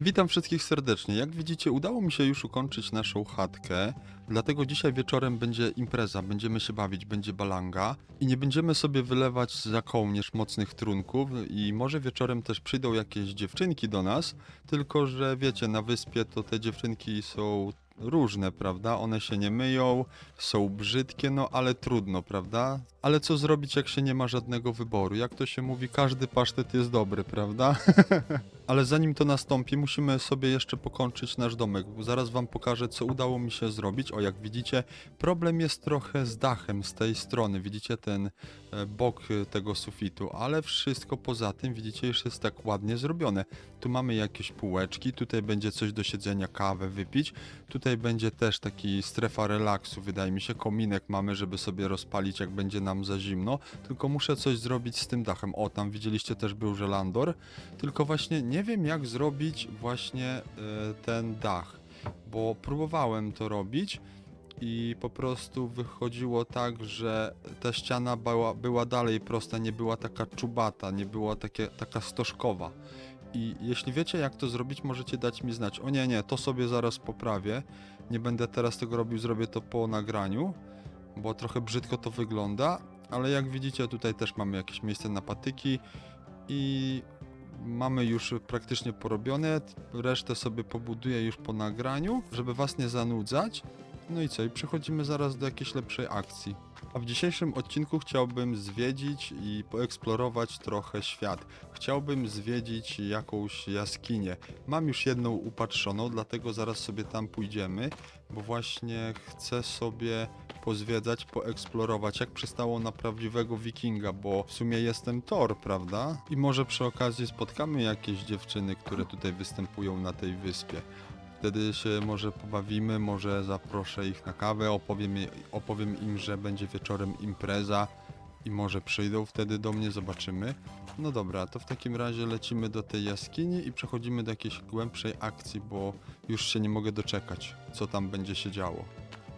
Witam wszystkich serdecznie. Jak widzicie, udało mi się już ukończyć naszą chatkę, dlatego dzisiaj wieczorem będzie impreza, będziemy się bawić, będzie balanga i nie będziemy sobie wylewać za kołnierz mocnych trunków i może wieczorem też przyjdą jakieś dziewczynki do nas, tylko że wiecie, na wyspie to te dziewczynki są różne, prawda? One się nie myją, są brzydkie, no ale trudno, prawda? Ale co zrobić, jak się nie ma żadnego wyboru? Jak to się mówi, każdy pasztet jest dobry, prawda? Ale zanim to nastąpi, musimy sobie jeszcze pokończyć nasz domek. Zaraz wam pokażę, co udało mi się zrobić. O, jak widzicie, problem jest trochę z dachem z tej strony. Widzicie ten e, bok e, tego sufitu, ale wszystko poza tym, widzicie, już jest tak ładnie zrobione. Tu mamy jakieś półeczki, tutaj będzie coś do siedzenia, kawę wypić. Tutaj będzie też taki strefa relaksu, wydaje mi się. Kominek mamy, żeby sobie rozpalić, jak będzie nam za zimno. Tylko muszę coś zrobić z tym dachem. O, tam widzieliście też był żelandor. Tylko właśnie nie wiem jak zrobić właśnie e, ten dach, bo próbowałem to robić i po prostu wychodziło tak, że ta ściana była, była dalej prosta, nie była taka czubata, nie była takie, taka stożkowa. I jeśli wiecie jak to zrobić, możecie dać mi znać. O nie, nie, to sobie zaraz poprawię. Nie będę teraz tego robił, zrobię to po nagraniu, bo trochę brzydko to wygląda, ale jak widzicie tutaj też mamy jakieś miejsce na patyki i mamy już praktycznie porobione. Resztę sobie pobuduję już po nagraniu, żeby was nie zanudzać. No i co? I przechodzimy zaraz do jakiejś lepszej akcji. A w dzisiejszym odcinku chciałbym zwiedzić i poeksplorować trochę świat. Chciałbym zwiedzić jakąś jaskinię. Mam już jedną upatrzoną, dlatego zaraz sobie tam pójdziemy, bo właśnie chcę sobie pozwiedzać, poeksplorować, jak przystało na prawdziwego wikinga, bo w sumie jestem Thor, prawda? I może przy okazji spotkamy jakieś dziewczyny, które tutaj występują na tej wyspie. Wtedy się może pobawimy, może zaproszę ich na kawę, opowiem, opowiem im, że będzie wieczorem impreza i może przyjdą wtedy do mnie, zobaczymy. No dobra, to w takim razie lecimy do tej jaskini i przechodzimy do jakiejś głębszej akcji, bo już się nie mogę doczekać, co tam będzie się działo.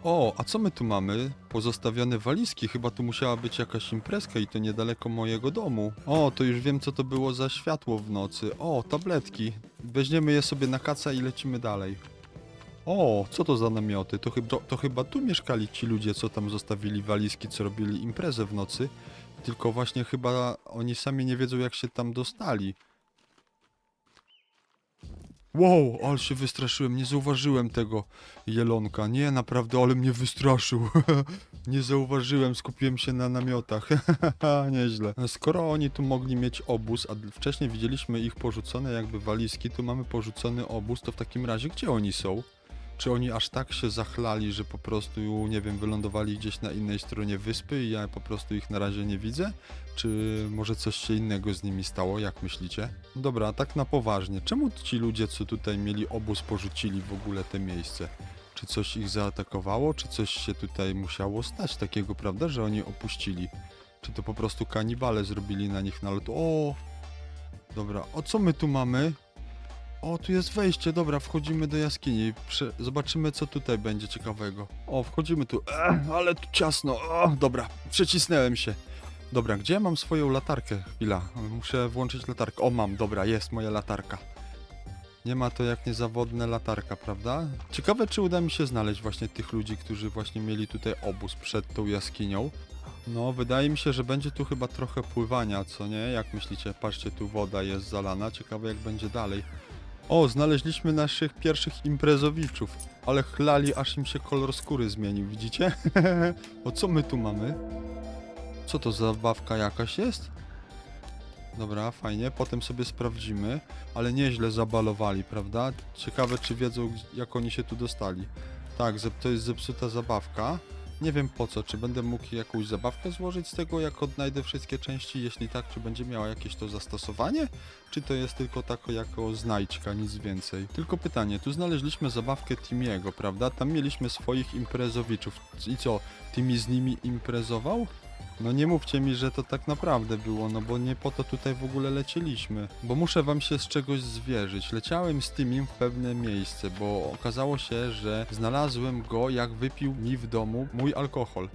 O, a co my tu mamy? Pozostawione walizki. Chyba tu musiała być jakaś imprezka i to niedaleko mojego domu. O, to już wiem, co to było za światło w nocy. O, tabletki. Weźmiemy je sobie na kaca i lecimy dalej. O, co to za namioty? To chyba, to chyba tu mieszkali ci ludzie, co tam zostawili walizki, co robili imprezę w nocy. Tylko właśnie chyba oni sami nie wiedzą, jak się tam dostali. Wow, ale się wystraszyłem, nie zauważyłem tego jelonka. Nie, naprawdę, ale mnie wystraszył. nie zauważyłem, skupiłem się na namiotach. Nieźle. Skoro oni tu mogli mieć obóz, a wcześniej widzieliśmy ich porzucone jakby walizki, tu mamy porzucony obóz, to w takim razie gdzie oni są? Czy oni aż tak się zachlali, że po prostu, nie wiem, wylądowali gdzieś na innej stronie wyspy i ja po prostu ich na razie nie widzę? Czy może coś się innego z nimi stało? Jak myślicie? Dobra, tak na poważnie. Czemu ci ludzie, co tutaj mieli obóz, porzucili w ogóle te miejsce? Czy coś ich zaatakowało? Czy coś się tutaj musiało stać takiego, prawda, że oni opuścili? Czy to po prostu kanibale zrobili na nich nalot? O! Dobra, o co my tu mamy? O, tu jest wejście, dobra, wchodzimy do jaskini. Prze zobaczymy, co tutaj będzie ciekawego. O, wchodzimy tu. Ech, ale tu ciasno. O, dobra, przecisnąłem się. Dobra, gdzie mam swoją latarkę? Chwila, muszę włączyć latarkę. O, mam, dobra, jest moja latarka. Nie ma to jak niezawodne latarka, prawda? Ciekawe, czy uda mi się znaleźć właśnie tych ludzi, którzy właśnie mieli tutaj obóz przed tą jaskinią. No, wydaje mi się, że będzie tu chyba trochę pływania, co nie? Jak myślicie? Patrzcie, tu woda jest zalana. Ciekawe, jak będzie dalej. O, znaleźliśmy naszych pierwszych imprezowiczów. Ale chlali, aż im się kolor skóry zmienił, widzicie? o co my tu mamy? Co to za zabawka jakaś jest? Dobra, fajnie, potem sobie sprawdzimy, ale nieźle zabalowali, prawda? Ciekawe, czy wiedzą, jak oni się tu dostali. Tak, to jest zepsuta zabawka. Nie wiem po co, czy będę mógł jakąś zabawkę złożyć z tego, jak odnajdę wszystkie części? Jeśli tak, czy będzie miała jakieś to zastosowanie? Czy to jest tylko tako jako znajdźka, nic więcej? Tylko pytanie, tu znaleźliśmy zabawkę Timiego, prawda? Tam mieliśmy swoich imprezowiczów. I co, Timi z nimi imprezował? No nie mówcie mi, że to tak naprawdę było, no bo nie po to tutaj w ogóle lecieliśmy. Bo muszę wam się z czegoś zwierzyć. Leciałem z Timim w pewne miejsce, bo okazało się, że znalazłem go jak wypił mi w domu mój alkohol.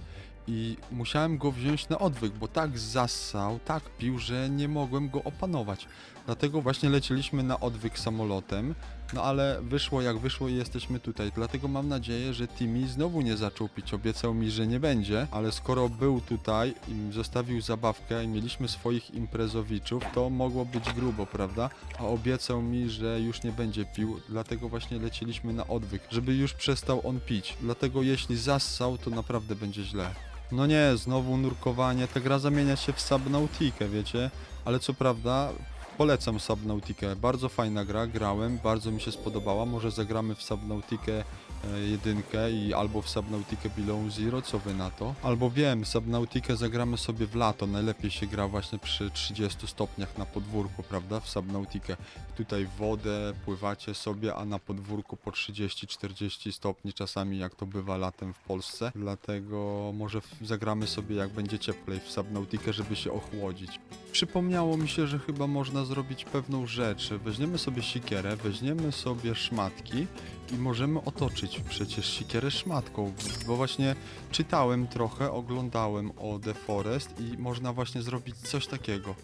I musiałem go wziąć na odwyk, bo tak zassał, tak pił, że nie mogłem go opanować. Dlatego właśnie lecieliśmy na odwyk samolotem, no ale wyszło jak wyszło i jesteśmy tutaj. Dlatego mam nadzieję, że Timmy znowu nie zaczął pić. Obiecał mi, że nie będzie, ale skoro był tutaj i zostawił zabawkę i mieliśmy swoich imprezowiczów, to mogło być grubo, prawda? A obiecał mi, że już nie będzie pił, dlatego właśnie lecieliśmy na odwyk, żeby już przestał on pić. Dlatego jeśli zassał, to naprawdę będzie źle. No nie, znowu nurkowanie. Ta gra zamienia się w Subnautikę, wiecie? Ale co prawda, polecam Subnautikę. Bardzo fajna gra, grałem, bardzo mi się spodobała. Może zagramy w Subnautikę jedynkę i albo w Subnautikę Below Zero, co wy na to? Albo wiem, Subnautikę zagramy sobie w lato. Najlepiej się gra właśnie przy 30 stopniach na podwórku, prawda? W Subnautikę. Tutaj wodę pływacie sobie, a na podwórku po 30-40 stopni czasami, jak to bywa latem w Polsce. Dlatego może zagramy sobie, jak będzie cieplej w Subnautikę, żeby się ochłodzić. Przypomniało mi się, że chyba można zrobić pewną rzecz. Weźmiemy sobie sikierę, weźmiemy sobie szmatki i możemy otoczyć przecież sikierę szmatką, bo właśnie czytałem trochę, oglądałem o The Forest i można właśnie zrobić coś takiego.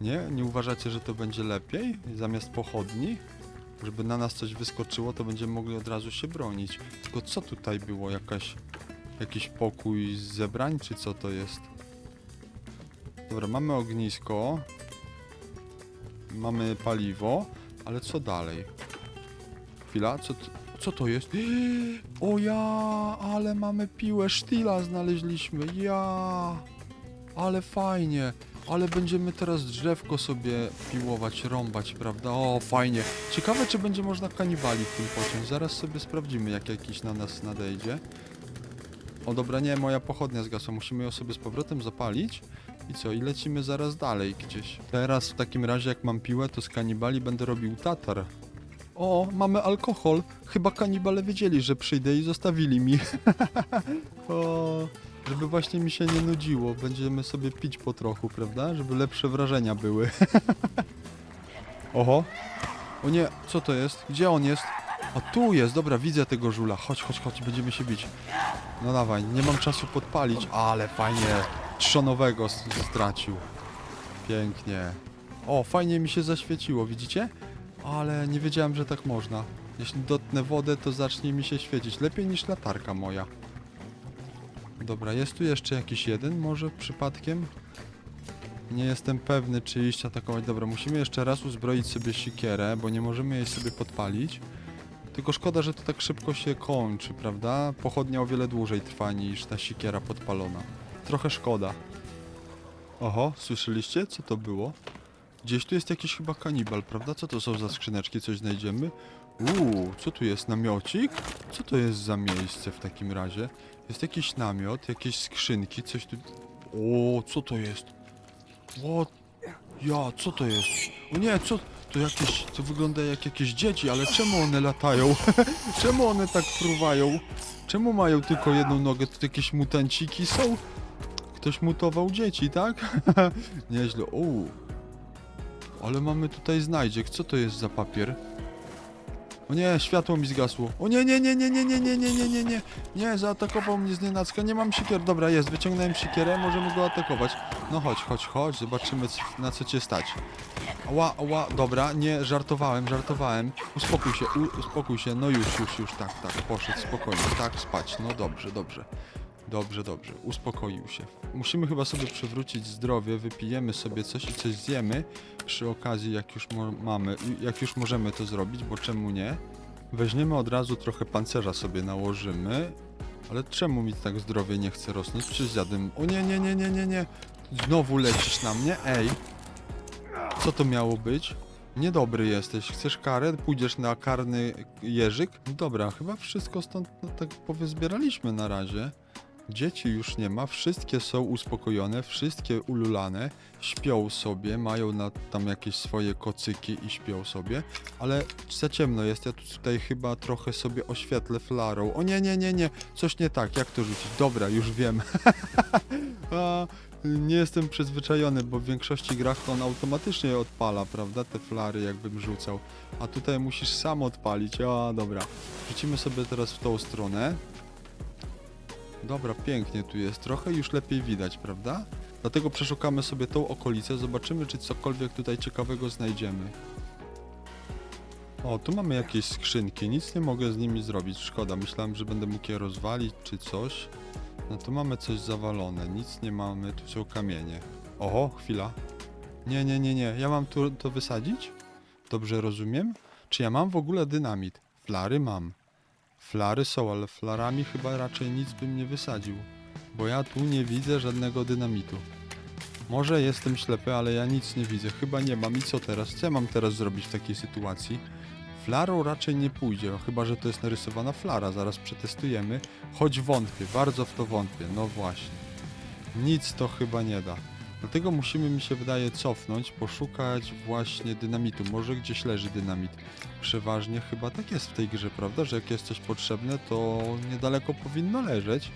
Nie? Nie uważacie, że to będzie lepiej zamiast pochodni? Żeby na nas coś wyskoczyło, to będziemy mogli od razu się bronić. Tylko co tutaj było? Jakaś, jakiś pokój z zebrań, czy co to jest? Dobra, mamy ognisko. Mamy paliwo, ale co dalej? Chwila, co, co to jest? O ja, ale mamy piłę sztila znaleźliśmy. Ja, ale fajnie. Ale będziemy teraz drzewko sobie piłować, rąbać, prawda? O, fajnie. Ciekawe, czy będzie można kanibali w tym pociąć. Zaraz sobie sprawdzimy, jak jakiś na nas nadejdzie. O dobra, nie, moja pochodnia zgasła. Musimy ją sobie z powrotem zapalić. I co? I lecimy zaraz dalej gdzieś. Teraz w takim razie, jak mam piłę, to z kanibali będę robił tatar. O, mamy alkohol. Chyba kanibale wiedzieli, że przyjdę i zostawili mi. o, żeby właśnie mi się nie nudziło. Będziemy sobie pić po trochu, prawda? Żeby lepsze wrażenia były. Oho. O nie, co to jest? Gdzie on jest? A tu jest, dobra, widzę tego żula. Chodź, chodź, chodź, będziemy się bić. No dawaj, nie mam czasu podpalić, ale fajnie. Trzonowego stracił. Pięknie. O, fajnie mi się zaświeciło, widzicie? Ale nie wiedziałem, że tak można. Jeśli dotknę wodę, to zacznie mi się świecić. Lepiej niż latarka moja. Dobra, jest tu jeszcze jakiś jeden, może przypadkiem? Nie jestem pewny, czy iść atakować. Dobra, musimy jeszcze raz uzbroić sobie sikierę, bo nie możemy jej sobie podpalić. Tylko szkoda, że to tak szybko się kończy, prawda? Pochodnia o wiele dłużej trwa niż ta sikiera podpalona. Trochę szkoda. Oho, słyszeliście? Co to było? Gdzieś tu jest jakiś chyba kanibal, prawda? Co to są za skrzyneczki? Coś znajdziemy? Uuu, co tu jest? Namiocik? Co to jest za miejsce w takim razie? Jest jakiś namiot, jakieś skrzynki, coś tu... O, co to jest? O, ja, co to jest? O nie, co... To jakieś... To wygląda jak jakieś dzieci, ale czemu one latają? czemu one tak fruwają? Czemu mają tylko jedną nogę? To jakieś mutanciki są? Ktoś mutował dzieci, tak? Nieźle. Uuu. Ale mamy tutaj znajdziek. Co to jest za papier? O nie, światło mi zgasło. O nie, nie, nie, nie, nie, nie, nie, nie, nie, nie, nie. Nie, zaatakował mnie znienacka. Nie mam sikier. Dobra, jest. Wyciągnąłem sikierę. Możemy go atakować. No chodź, chodź, chodź. Zobaczymy, na co cię stać. Ła, ła, dobra, nie, żartowałem, żartowałem. Uspokój się, uspokój się. No już, już, już, tak, tak, poszedł spokojnie. Tak, spać. No dobrze, dobrze. Dobrze, dobrze, uspokoił się. Musimy chyba sobie przywrócić zdrowie, wypijemy sobie coś i coś zjemy przy okazji, jak już mamy, jak już możemy to zrobić, bo czemu nie? Weźmiemy od razu trochę pancerza sobie nałożymy, ale czemu mi tak zdrowie nie chce rosnąć? Przecież zjadłem... O nie, nie, nie, nie, nie, nie! Znowu lecisz na mnie? Ej! Co to miało być? Niedobry jesteś. Chcesz karę? Pójdziesz na karny jeżyk? Dobra, chyba wszystko stąd no, tak powyzbieraliśmy na razie. Dzieci już nie ma, wszystkie są uspokojone, wszystkie ululane, śpią sobie, mają na, tam jakieś swoje kocyki i śpią sobie, ale za ciemno jest, ja tu tutaj chyba trochę sobie oświetlę flarą. O nie, nie, nie, nie, coś nie tak, jak to rzucić? Dobra, już wiem. A, nie jestem przyzwyczajony, bo w większości grach to on automatycznie odpala, prawda, te flary jakbym rzucał, a tutaj musisz sam odpalić, a dobra. Rzucimy sobie teraz w tą stronę. Dobra, pięknie tu jest. Trochę już lepiej widać, prawda? Dlatego przeszukamy sobie tą okolicę, zobaczymy, czy cokolwiek tutaj ciekawego znajdziemy. O, tu mamy jakieś skrzynki, nic nie mogę z nimi zrobić, szkoda, myślałem, że będę mógł je rozwalić czy coś. No tu mamy coś zawalone, nic nie mamy, tu są kamienie. Oho, chwila. Nie, nie, nie, nie, ja mam tu to wysadzić? Dobrze rozumiem? Czy ja mam w ogóle dynamit? Flary mam. Flary są, ale flarami chyba raczej nic bym nie wysadził. Bo ja tu nie widzę żadnego dynamitu. Może jestem ślepy, ale ja nic nie widzę. Chyba nie mam. I co teraz? Co ja mam teraz zrobić w takiej sytuacji? Flarą raczej nie pójdzie, chyba że to jest narysowana flara. Zaraz przetestujemy. Choć wątpię, bardzo w to wątpię. No właśnie. Nic to chyba nie da. Dlatego musimy, mi się wydaje, cofnąć, poszukać właśnie dynamitu. Może gdzieś leży dynamit. Przeważnie chyba tak jest w tej grze, prawda? Że jak jest coś potrzebne, to niedaleko powinno leżeć.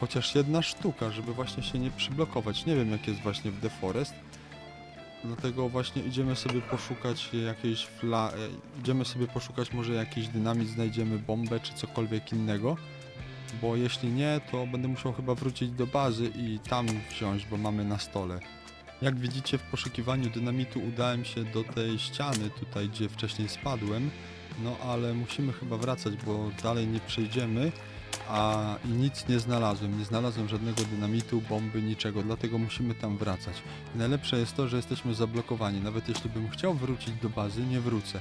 Chociaż jedna sztuka, żeby właśnie się nie przyblokować. Nie wiem jak jest właśnie w The Forest. Dlatego właśnie idziemy sobie poszukać jakiejś fla... e, Idziemy sobie poszukać może jakiś dynamit, znajdziemy bombę czy cokolwiek innego. Bo jeśli nie, to będę musiał chyba wrócić do bazy i tam wziąć, bo mamy na stole. Jak widzicie w poszukiwaniu dynamitu udałem się do tej ściany tutaj, gdzie wcześniej spadłem. No ale musimy chyba wracać, bo dalej nie przejdziemy. A i nic nie znalazłem. Nie znalazłem żadnego dynamitu, bomby, niczego, dlatego musimy tam wracać. Najlepsze jest to, że jesteśmy zablokowani. Nawet jeśli bym chciał wrócić do bazy, nie wrócę,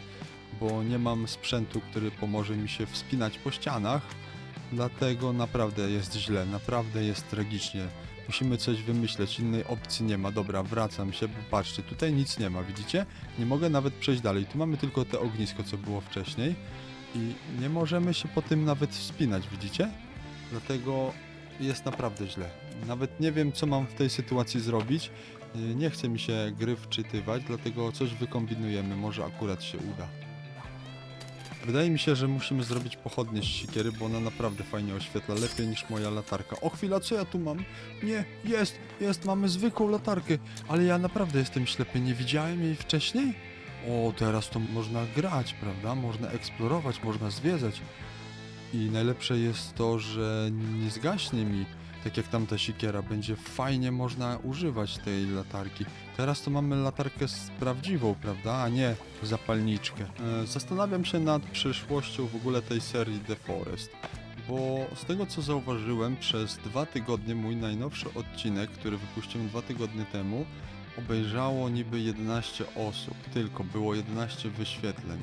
bo nie mam sprzętu, który pomoże mi się wspinać po ścianach. Dlatego naprawdę jest źle, naprawdę jest tragicznie. Musimy coś wymyśleć, innej opcji nie ma. Dobra, wracam się, bo patrzcie, tutaj nic nie ma, widzicie? Nie mogę nawet przejść dalej. Tu mamy tylko te ognisko, co było wcześniej. I nie możemy się po tym nawet wspinać, widzicie? Dlatego jest naprawdę źle. Nawet nie wiem, co mam w tej sytuacji zrobić. Nie chce mi się gry wczytywać, dlatego coś wykombinujemy. Może akurat się uda. Wydaje mi się, że musimy zrobić pochodnie z siekiery, bo ona naprawdę fajnie oświetla, lepiej niż moja latarka. O chwila, co ja tu mam? Nie, jest, jest, mamy zwykłą latarkę, ale ja naprawdę jestem ślepy, nie widziałem jej wcześniej? O, teraz to można grać, prawda? Można eksplorować, można zwiedzać. I najlepsze jest to, że nie zgaśnie mi, tak jak tamta siekiera. Będzie fajnie można używać tej latarki. Teraz to mamy latarkę z prawdziwą, prawda? A nie zapalniczkę. E, Zastanawiam się nad przyszłością w ogóle tej serii The Forest. Bo z tego co zauważyłem, przez dwa tygodnie mój najnowszy odcinek, który wypuściłem dwa tygodnie temu, obejrzało niby 11 osób, tylko było 11 wyświetleń.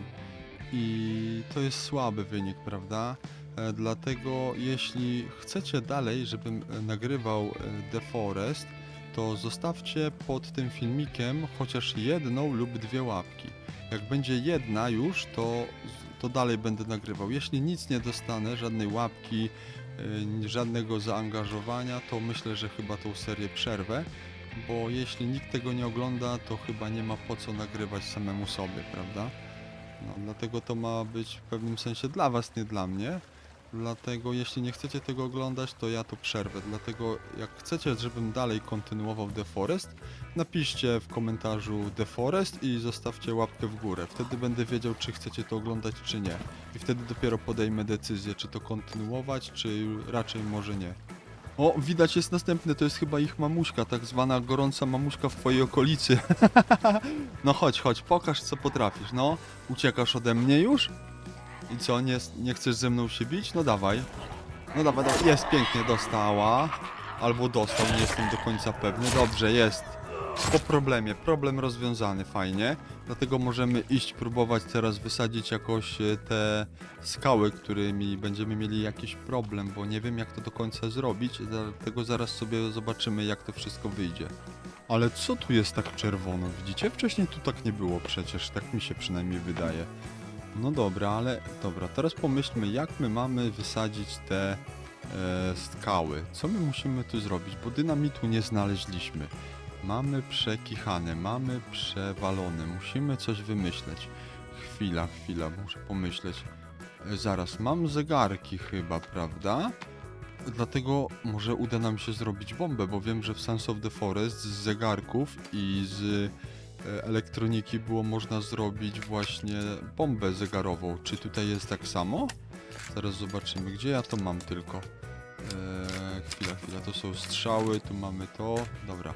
I to jest słaby wynik, prawda? E, Dlatego jeśli chcecie dalej, żebym e, nagrywał e, The Forest, to zostawcie pod tym filmikiem chociaż jedną lub dwie łapki. Jak będzie jedna już, to, to dalej będę nagrywał. Jeśli nic nie dostanę, żadnej łapki, żadnego zaangażowania, to myślę, że chyba tą serię przerwę bo jeśli nikt tego nie ogląda, to chyba nie ma po co nagrywać samemu sobie, prawda? No, dlatego to ma być w pewnym sensie dla was, nie dla mnie. Dlatego jeśli nie chcecie tego oglądać, to ja to przerwę. Dlatego jak chcecie, żebym dalej kontynuował The Forest, napiszcie w komentarzu The Forest i zostawcie łapkę w górę. Wtedy będę wiedział, czy chcecie to oglądać, czy nie. I wtedy dopiero podejmę decyzję, czy to kontynuować, czy raczej może nie. O, widać jest następny, to jest chyba ich mamuśka, tak zwana gorąca mamuśka w twojej okolicy. no chodź, chodź, pokaż co potrafisz, no. Uciekasz ode mnie już? I co, nie, nie chcesz ze mną się bić? No dawaj. No dawaj, dawaj. jest pięknie, dostała. Albo dostał, nie jestem do końca pewny. Dobrze, jest. Po problemie, problem rozwiązany, fajnie. Dlatego możemy iść próbować teraz wysadzić jakoś e, te skały, którymi będziemy mieli jakiś problem, bo nie wiem jak to do końca zrobić, dlatego zaraz sobie zobaczymy jak to wszystko wyjdzie. Ale co tu jest tak czerwono, widzicie? Wcześniej tu tak nie było przecież, tak mi się przynajmniej wydaje. No dobra, ale dobra, teraz pomyślmy jak my mamy wysadzić te e, skały. Co my musimy tu zrobić, bo dynamitu nie znaleźliśmy. Mamy przekichane, mamy przewalone, musimy coś wymyśleć. Chwila, chwila, muszę pomyśleć. E, Zaraz, mam zegarki chyba, prawda? Dlatego może uda nam się zrobić bombę, bo wiem, że w Sons of the Forest z zegarków i z elektroniki było można zrobić właśnie bombę zegarową. Czy tutaj jest tak samo? Zaraz zobaczymy, gdzie ja to mam tylko. Eee, chwila, chwila, to są strzały, tu mamy to, dobra.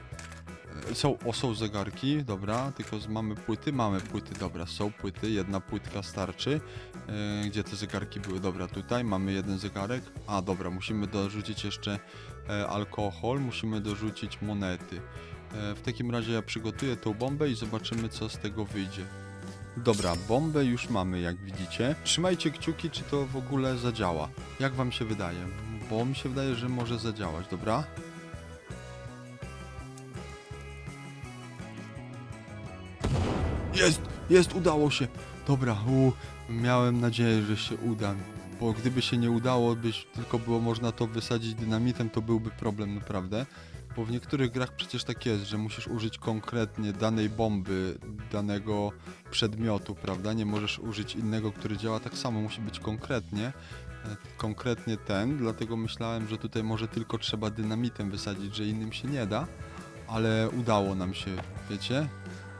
Eee, Są, o, są zegarki, dobra, tylko mamy płyty, mamy płyty, dobra, są płyty, jedna płytka starczy. Eee, gdzie te zegarki były? Dobra, tutaj mamy jeden zegarek. A, dobra, musimy dorzucić jeszcze e, alkohol, musimy dorzucić monety. E, w takim razie ja przygotuję tą bombę i zobaczymy, co z tego wyjdzie. Dobra, bombę już mamy, jak widzicie. Trzymajcie kciuki, czy to w ogóle zadziała. Jak wam się wydaje? Bo mi się wydaje, że może zadziałać, dobra? Jest! Jest! Udało się! Dobra, u, miałem nadzieję, że się uda. Bo gdyby się nie udało, byś tylko było można to wysadzić dynamitem, to byłby problem naprawdę. Bo w niektórych grach przecież tak jest, że musisz użyć konkretnie danej bomby, danego przedmiotu, prawda? Nie możesz użyć innego, który działa tak samo, musi być konkretnie. e, Konkretnie ten, dlatego myślałem, że tutaj może tylko trzeba dynamitem wysadzić, że innym się nie da, ale udało nam się, wiecie?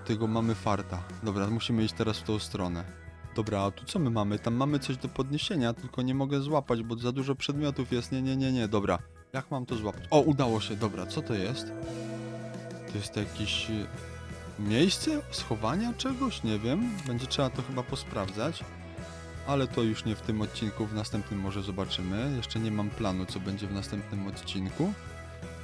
Tego mamy farta. Dobra, musimy iść teraz w tą stronę. Dobra, a tu co my mamy? Tam mamy coś do podniesienia, tylko nie mogę złapać, bo za dużo przedmiotów jest. Nie, nie, nie, nie, dobra. Jak mam to złapać? O, udało się, dobra, co to jest? To jest jakieś y, miejsce schowania czegoś? Nie wiem. Będzie trzeba to chyba posprawdzać. Ale to już nie w tym odcinku, w następnym może zobaczymy. Jeszcze nie mam planu, co będzie w następnym odcinku.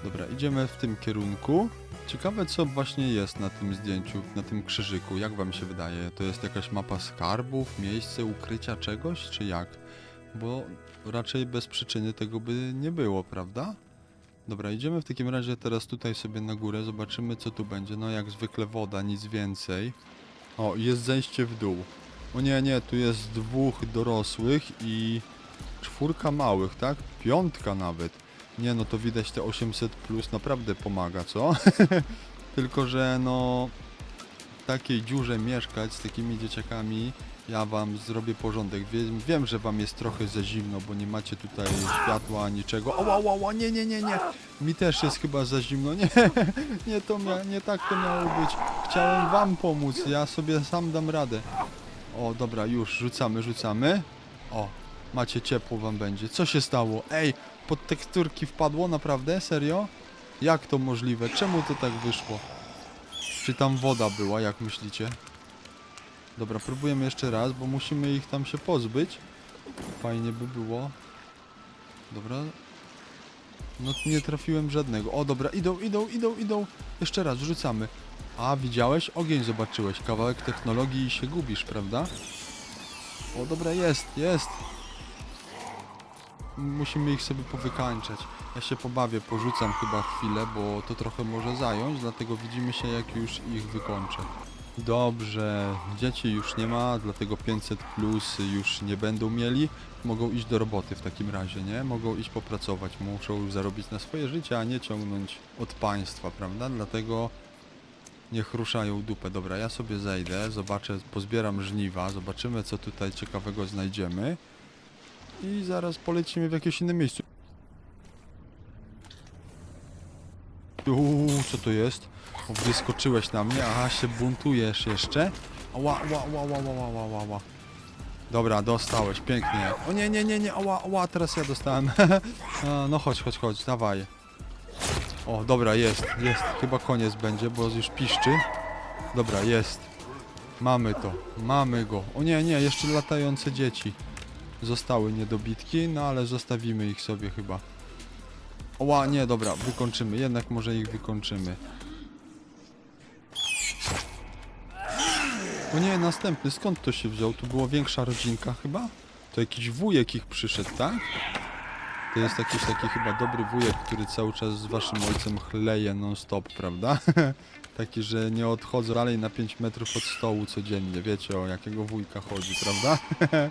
Dobra, idziemy w tym kierunku. Ciekawe, co właśnie jest na tym zdjęciu, na tym krzyżyku. Jak wam się wydaje? To jest jakaś mapa skarbów, miejsce ukrycia czegoś, czy jak? Bo raczej bez przyczyny tego by nie było, prawda? Dobra, idziemy w takim razie teraz tutaj sobie na górę, zobaczymy co tu będzie. No jak zwykle woda, nic więcej. O, jest zejście w dół. O nie, nie, tu jest dwóch dorosłych i czwórka małych, tak? Piątka nawet. Nie no, to widać te 800 plus naprawdę pomaga, co? Tylko, że no w takiej dziurze mieszkać z takimi dzieciakami, ja wam zrobię porządek. Wiem, wiem, że wam jest trochę za zimno, bo nie macie tutaj światła, niczego. O, o, o, nie, nie, nie, nie. Mi też jest chyba za zimno. Nie, nie, to mia nie tak to miało być. Chciałem wam pomóc, ja sobie sam dam radę. O, dobra, już, rzucamy, rzucamy. O, macie ciepło wam będzie. Co się stało? Ej, pod teksturki wpadło, naprawdę? Serio? Jak to możliwe? Czemu to tak wyszło? Czy tam woda była, jak myślicie? Dobra, próbujemy jeszcze raz, bo musimy ich tam się pozbyć. Fajnie by było. Dobra. No nie trafiłem żadnego. O, dobra, idą, idą, idą, idą. Jeszcze raz, rzucamy. A, widziałeś? Ogień zobaczyłeś. Kawałek technologii i się gubisz, prawda? O, dobra, jest, jest. Musimy ich sobie powykańczać. Ja się pobawię, porzucam chyba chwilę, bo to trochę może zająć, dlatego widzimy się jak już ich wykończę. Dobrze, dzieci już nie ma, dlatego 500 plus już nie będą mieli. Mogą iść do roboty w takim razie, nie? Mogą iść popracować, muszą już zarobić na swoje życie, a nie ciągnąć od państwa, prawda? Dlatego niech ruszają dupę. Dobra, ja sobie zejdę, zobaczę, pozbieram żniwa, zobaczymy co tutaj ciekawego znajdziemy. I zaraz polecimy w jakieś inne miejsce. Uuu, co to jest? O, wyskoczyłeś na mnie, aha, się buntujesz jeszcze. Ała, ała, ała, ała, ała, ała. Dobra, dostałeś, pięknie. O nie, nie, nie, nie, ała, ała, teraz ja dostałem. no chodź, chodź, chodź, dawaj. O, dobra, jest, jest. Chyba koniec będzie, bo już piszczy. Dobra, jest. Mamy to, mamy go. O nie, nie, jeszcze latające dzieci. Zostały niedobitki, no ale zostawimy ich sobie chyba. Oła, nie, dobra, wykończymy. Jednak może ich wykończymy. O nie, następny. Skąd to się wziął? Tu była większa rodzinka chyba? To jakiś wujek ich przyszedł, tak? To jest jakiś taki chyba dobry wujek, który cały czas z waszym ojcem chleje non-stop, prawda? taki, że nie odchodzą dalej na 5 metrów od stołu codziennie. Wiecie o jakiego wujka chodzi, prawda?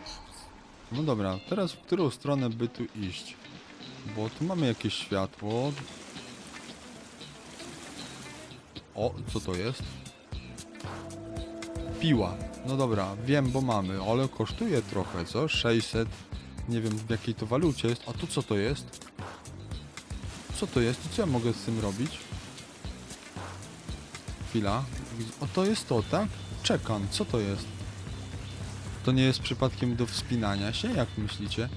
no dobra, teraz w którą stronę by tu iść? Bo tu mamy jakieś światło. O, co to jest? Piła. No dobra, wiem, bo mamy, ale kosztuje trochę, co? 600. Nie wiem w jakiej to walucie jest. A tu co to jest? Co to jest? I co ja mogę z tym robić? Chwila. O, to jest to, tak? Czekam, co to jest? To nie jest przypadkiem do wspinania się, jak myślicie?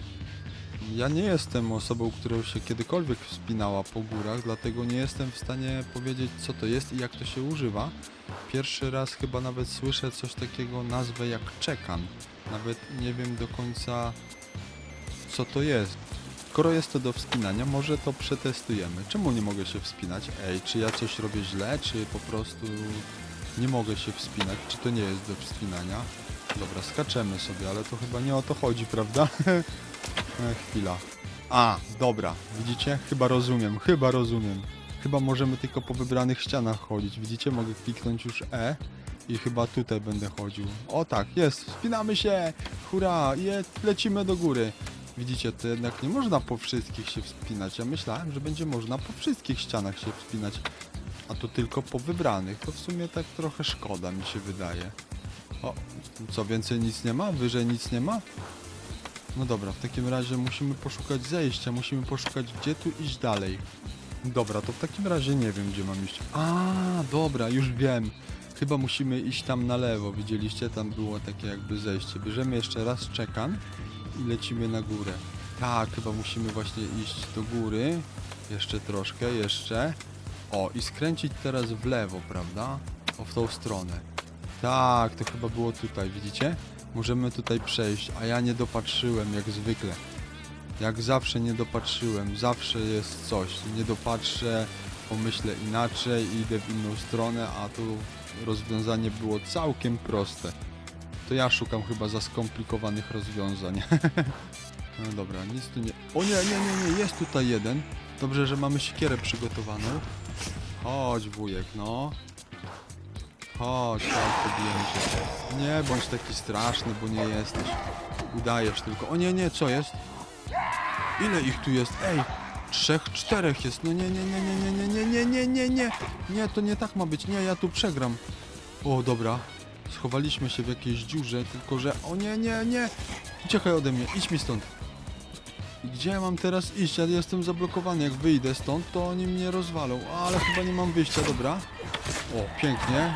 Ja nie jestem osobą, która się kiedykolwiek wspinała po górach, dlatego nie jestem w stanie powiedzieć, co to jest i jak to się używa. Pierwszy raz chyba nawet słyszę coś takiego, nazwę jak czekan. Nawet nie wiem do końca, co to jest. Skoro jest to do wspinania, może to przetestujemy. Czemu nie mogę się wspinać? Ej, czy ja coś robię źle, czy po prostu nie mogę się wspinać? Czy to nie jest do wspinania? Dobra, skaczemy sobie, ale to chyba nie o to chodzi, prawda? E, chwila. A, dobra, widzicie? Chyba rozumiem, chyba rozumiem. Chyba możemy tylko po wybranych ścianach chodzić. Widzicie? Mogę kliknąć już E i chyba tutaj będę chodził. O tak, jest, wspinamy się! Hurra, je, lecimy do góry. Widzicie, to jednak nie można po wszystkich się wspinać. Ja myślałem, że będzie można po wszystkich ścianach się wspinać, a to tylko po wybranych. To w sumie tak trochę szkoda mi się wydaje. O, co więcej nic nie ma? Wyżej nic nie ma? No dobra, w takim razie musimy poszukać zejścia, musimy poszukać gdzie tu iść dalej. Dobra, to w takim razie nie wiem gdzie mam iść. A, dobra, już wiem. Chyba musimy iść tam na lewo, widzieliście? Tam było takie jakby zejście. Bierzemy jeszcze raz czekan i lecimy na górę. Tak, chyba musimy właśnie iść do góry. Jeszcze troszkę, jeszcze. O, i skręcić teraz w lewo, prawda? O, w tą stronę. Tak, to chyba było tutaj, widzicie? Możemy tutaj przejść, a ja nie dopatrzyłem, jak zwykle. Jak zawsze nie dopatrzyłem, zawsze jest coś. Nie dopatrzę, pomyślę inaczej, idę w inną stronę, a tu rozwiązanie było całkiem proste. To ja szukam chyba za skomplikowanych rozwiązań. no dobra, nic tu nie... O nie, nie, nie, nie, jest tutaj jeden. Dobrze, że mamy siekierę przygotowaną. Chodź wujek, no. Chodź, chodź, pobijemy się. Nie bądź taki straszny, bo nie jesteś. Udajesz tylko. O nie, nie, co jest? Ile ich tu jest? Ej, trzech, czterech jest. No nie, nie, nie, nie, nie, nie, nie, nie, nie, nie, nie. Nie, to nie tak ma być. Nie, ja tu przegram. O, dobra. Schowaliśmy się w jakiejś dziurze, tylko że... O nie, nie, nie. Uciekaj ode mnie, idź mi stąd. Gdzie ja mam teraz iść? Ja jestem zablokowany. Jak wyjdę stąd, to oni mnie rozwalą. Ale chyba nie mam wyjścia, dobra. O, pięknie.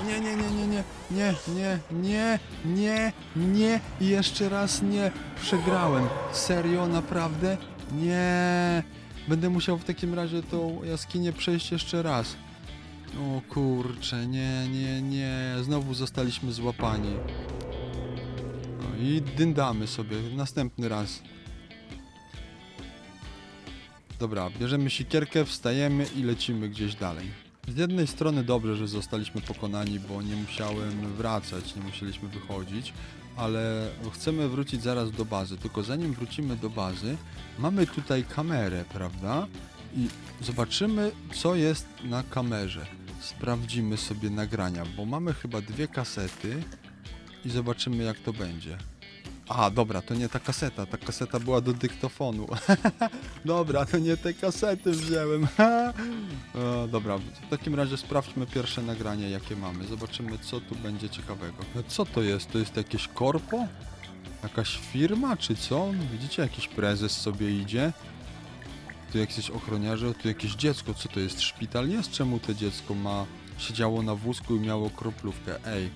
O nie, nie, nie, nie, nie, nie, nie, nie, nie, nie i jeszcze raz nie. Przegrałem. Serio, naprawdę? Nie. Będę musiał w takim razie tą jaskinię przejść jeszcze raz. O kurcze, nie, nie, nie. Znowu zostaliśmy złapani. No i dyndamy sobie następny raz. Dobra, bierzemy sikierkę, wstajemy i lecimy gdzieś dalej. Z jednej strony dobrze, że zostaliśmy pokonani, bo nie musiałem wracać, nie musieliśmy wychodzić, ale chcemy wrócić zaraz do bazy. Tylko zanim wrócimy do bazy, mamy tutaj kamerę, prawda? I zobaczymy, co jest na kamerze. Sprawdzimy sobie nagrania, bo mamy chyba dwie kasety i zobaczymy, jak to będzie. A, dobra, to nie ta kaseta, ta kaseta była do dyktofonu. dobra, to nie te kasety wziąłem. o, dobra, w takim razie sprawdźmy pierwsze nagranie, jakie mamy. Zobaczymy, co tu będzie ciekawego. No, co to jest? To jest jakieś korpo? Jakaś firma, czy co? Widzicie, jakiś prezes sobie idzie. Tu jakieś ochroniarze, tu jakieś dziecko. Co to jest? Szpital jest? Czemu to dziecko ma... Siedziało na wózku i miało kroplówkę? Ej,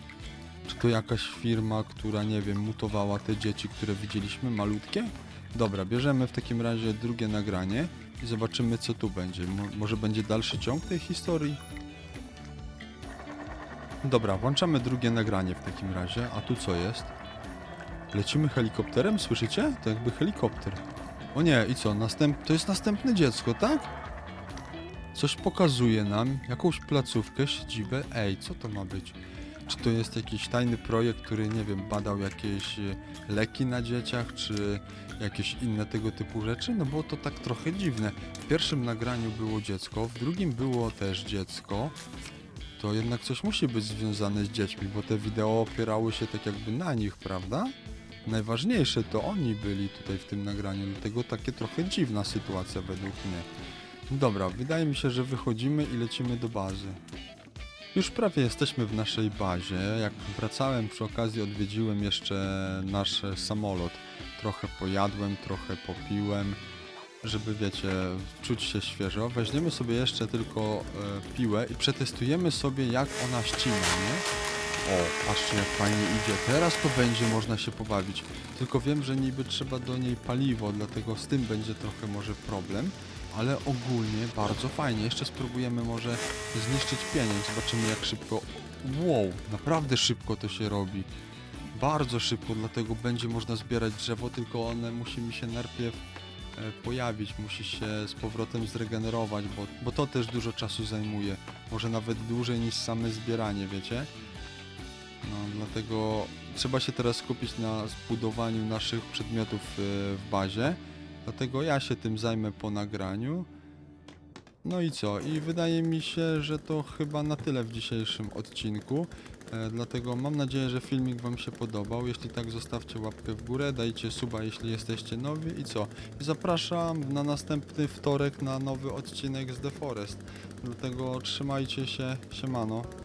czy to jakaś firma, która, nie wiem, mutowała te dzieci, które widzieliśmy, malutkie? Dobra, bierzemy w takim razie drugie nagranie i zobaczymy, co tu będzie. Mo- może będzie dalszy ciąg tej historii? Dobra, włączamy drugie nagranie w takim razie. A tu co jest? Lecimy helikopterem, słyszycie? To jakby helikopter. O nie, i co? Następ... To jest następne dziecko, tak? Coś pokazuje nam, jakąś placówkę, siedzibę. Ej, co to ma być? Czy to jest jakiś tajny projekt, który, nie wiem, badał jakieś e, leki na dzieciach, czy jakieś inne tego typu rzeczy? No było to tak trochę dziwne. W pierwszym nagraniu było dziecko, w drugim było też dziecko. To jednak coś musi być związane z dziećmi, bo te wideo opierały się tak jakby na nich, prawda? Najważniejsze to oni byli tutaj w tym nagraniu, dlatego takie trochę dziwna sytuacja według mnie. Dobra, wydaje mi się, że wychodzimy i lecimy do bazy. Już prawie jesteśmy w naszej bazie. Jak wracałem przy okazji odwiedziłem jeszcze nasz samolot. Trochę pojadłem, trochę popiłem, żeby wiecie, czuć się świeżo. Weźmiemy sobie jeszcze tylko e, piłę i przetestujemy sobie jak ona ścina, nie? O, patrzcie jak fajnie idzie. Teraz to będzie można się pobawić. Tylko wiem, że niby trzeba do niej paliwo, dlatego z tym będzie trochę może problem. Ale ogólnie bardzo fajnie. Jeszcze spróbujemy może zniszczyć pieniądz. Zobaczymy jak szybko... Wow, naprawdę szybko to się robi. Bardzo szybko, dlatego będzie można zbierać drzewo, tylko one musi mi się najpierw e, pojawić, musi się z powrotem zregenerować, bo, bo to też dużo czasu zajmuje. Może nawet dłużej niż same zbieranie, wiecie? No, dlatego trzeba się teraz skupić na zbudowaniu naszych przedmiotów e, w bazie. Dlatego ja się tym zajmę po nagraniu. No i co? I wydaje mi się, że to chyba na tyle w dzisiejszym odcinku. E, dlatego mam nadzieję, że filmik Wam się podobał. Jeśli tak, zostawcie łapkę w górę, dajcie suba, jeśli jesteście nowi. I co? Zapraszam na następny wtorek na nowy odcinek z The Forest. Dlatego trzymajcie się, siemano.